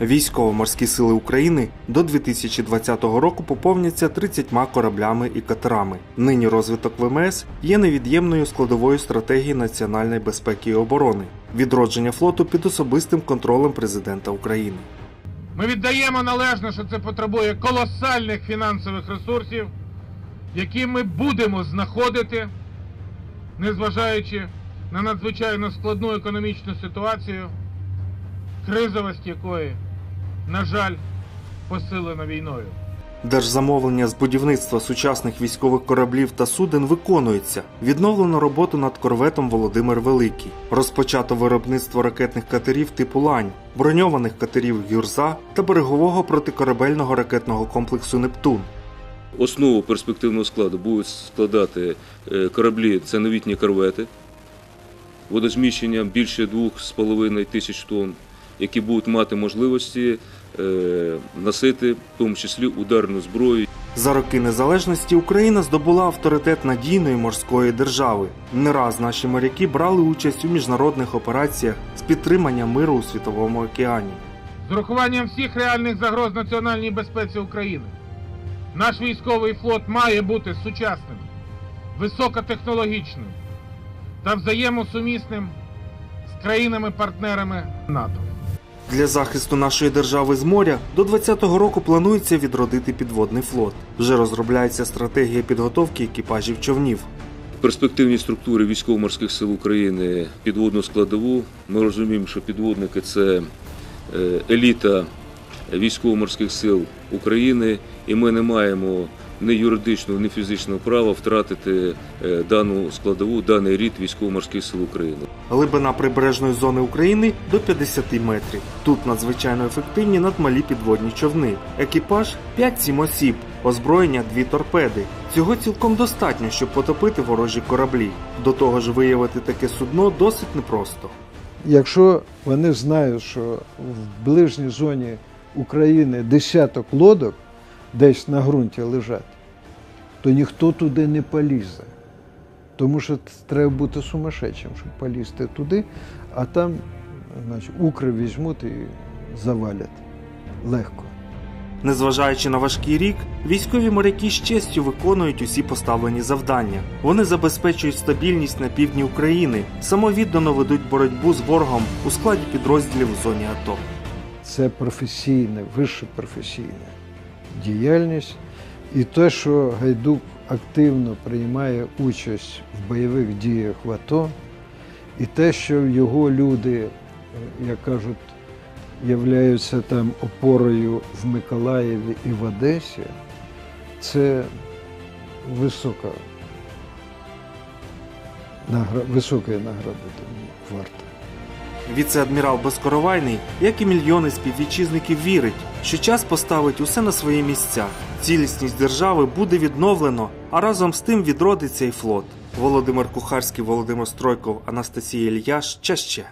Військово-морські сили України до 2020 року поповняться 30 кораблями і катерами. Нині розвиток ВМС є невід'ємною складовою стратегії національної безпеки і оборони, відродження флоту під особистим контролем президента України. Ми віддаємо належно, що це потребує колосальних фінансових ресурсів, які ми будемо знаходити, незважаючи на надзвичайно складну економічну ситуацію, кризовість якої, на жаль, посилена війною. Держзамовлення з будівництва сучасних військових кораблів та суден виконується. Відновлено роботу над корветом Володимир Великий. Розпочато виробництво ракетних катерів типу Лань, броньованих катерів Гюрза та берегового протикорабельного ракетного комплексу Нептун. Основу перспективного складу будуть складати е, кораблі, це новітні корвети, водозміщенням більше 2,5 тисяч тонн, які будуть мати можливості е, носити, в тому числі ударну зброю. За роки незалежності Україна здобула авторитет надійної морської держави. Не раз наші моряки брали участь у міжнародних операціях з підтримання миру у світовому океані. З урахуванням всіх реальних загроз національній безпеці України. Наш військовий флот має бути сучасним, високотехнологічним та взаємосумісним з країнами-партнерами НАТО. Для захисту нашої держави з моря до 2020 року планується відродити підводний флот. Вже розробляється стратегія підготовки екіпажів човнів. В перспективній структурі військово-морських сил України підводну складову. Ми розуміємо, що підводники це е, еліта військово-морських сил України, і ми не маємо ні юридичного, ні фізичного права втратити е, дану складову, даний рід військово-морських сил України. Глибина прибережної зони України до 50 метрів. Тут надзвичайно ефективні надмалі підводні човни. Екіпаж 5-7 осіб, озброєння дві торпеди. Цього цілком достатньо, щоб потопити ворожі кораблі. До того ж, виявити таке судно досить непросто. Якщо вони знають, що в ближній зоні України десяток лодок десь на ґрунті лежать, то ніхто туди не полізе. Тому що треба бути сумасшедшим, щоб полізти туди, а там значить, укри візьмуть і завалять легко. Незважаючи на важкий рік, військові моряки з честю виконують усі поставлені завдання. Вони забезпечують стабільність на півдні України, самовіддано ведуть боротьбу з ворогом у складі підрозділів в зоні АТО. Це професійна, вище професійна діяльність. І те, що Гайдук активно приймає участь в бойових діях в АТО, і те, що його люди, е, як кажуть, являються там опорою в Миколаєві і в Одесі, це висока, награ... високої награди варта. Віце-адмірал Безкоровайний, як і мільйони співвітчизників, вірить, що час поставить усе на свої місця. Цілісність держави буде відновлено, а разом з тим відродиться і флот. Володимир Кухарський, Володимир Стройков, Анастасія Ільяш. Чаще.